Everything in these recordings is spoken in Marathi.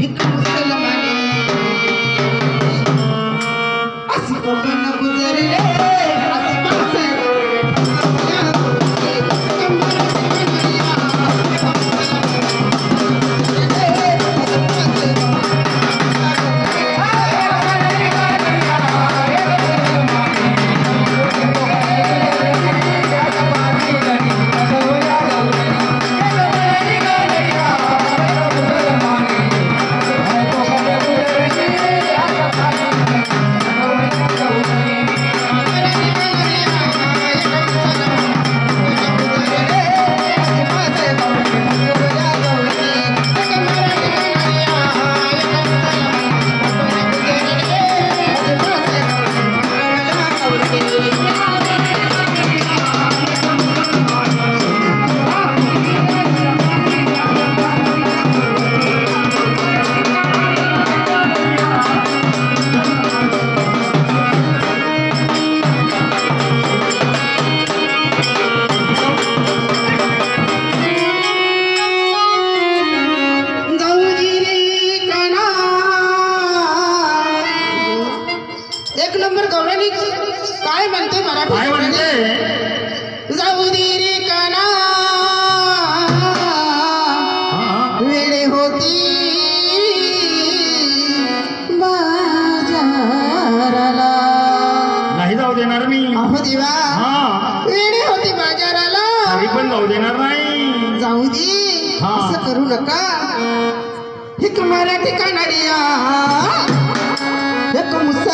ಇದು काय म्हणते मराठी? काय म्हणते? जाऊ दे रे काना. वेळे होती. बाजाराला. नाही जाऊ देणार मी. अहो दिवा. वेळे होती बाजाराला. मी पण जाऊ देणार नाही. जाऊ दे. असं करू नका. हिक मराठी कानाडिया.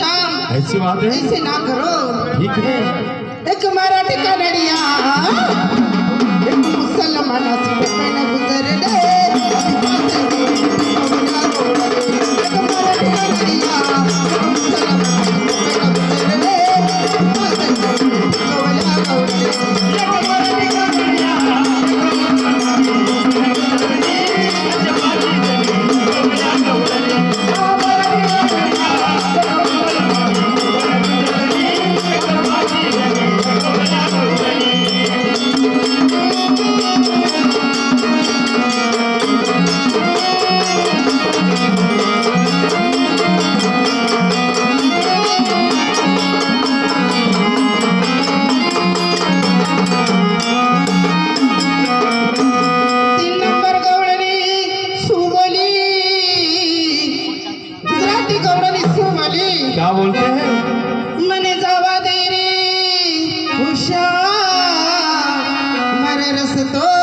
श्याम ऐसी बात है? ऐसे ना करो ठीक है। एक मराठी कानडिया एक मुसलमानाची पण गुजरले बादशाह मरे रस तो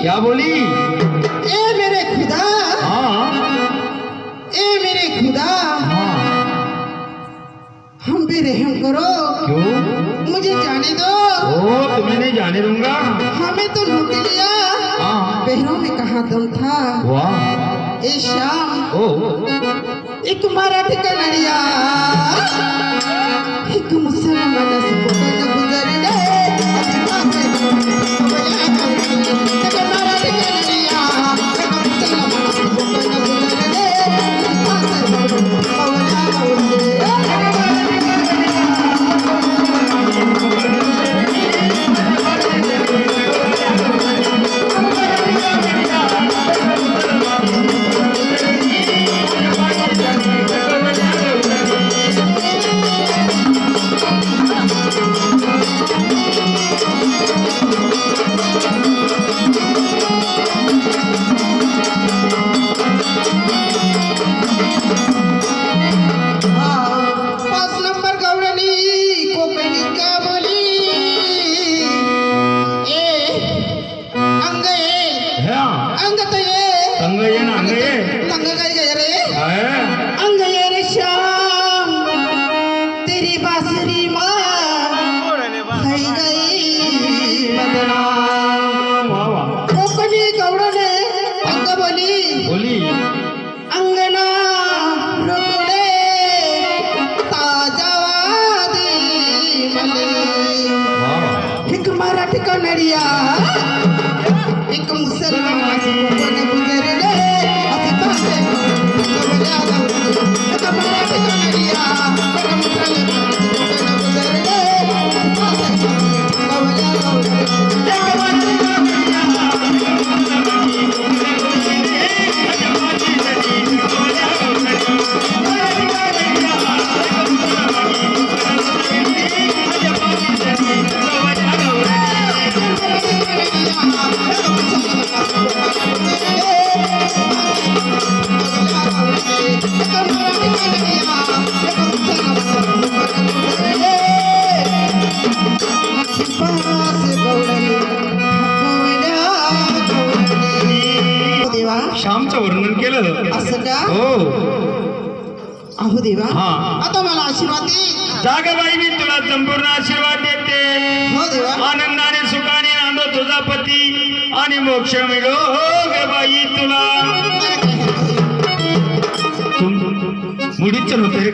क्या बोली? ए मेरे खुदा। हाँ। ए मेरे खुदा। हाँ। हम पे रहम करो। क्यों? मुझे जाने दो। ओ तुम्हें नहीं जाने दूँगा। हमें तो लूट लिया। हाँ। बहनों में कहा दम था? वाह। ए शाम ओ। एक मराठी कन्हैया एक मुसलमान गुजरले अंग काय काय रे? अंग देवा हा. आता मला आशीर्वाद दे. जागबाई मी तुला संपूर्ण आशीर्वाद देते. हो देवा. आनंदाने सुखाने नांदो तुझा पती आणि मोक्ष मिळो. हो ग बाई तुला. मुडीच होते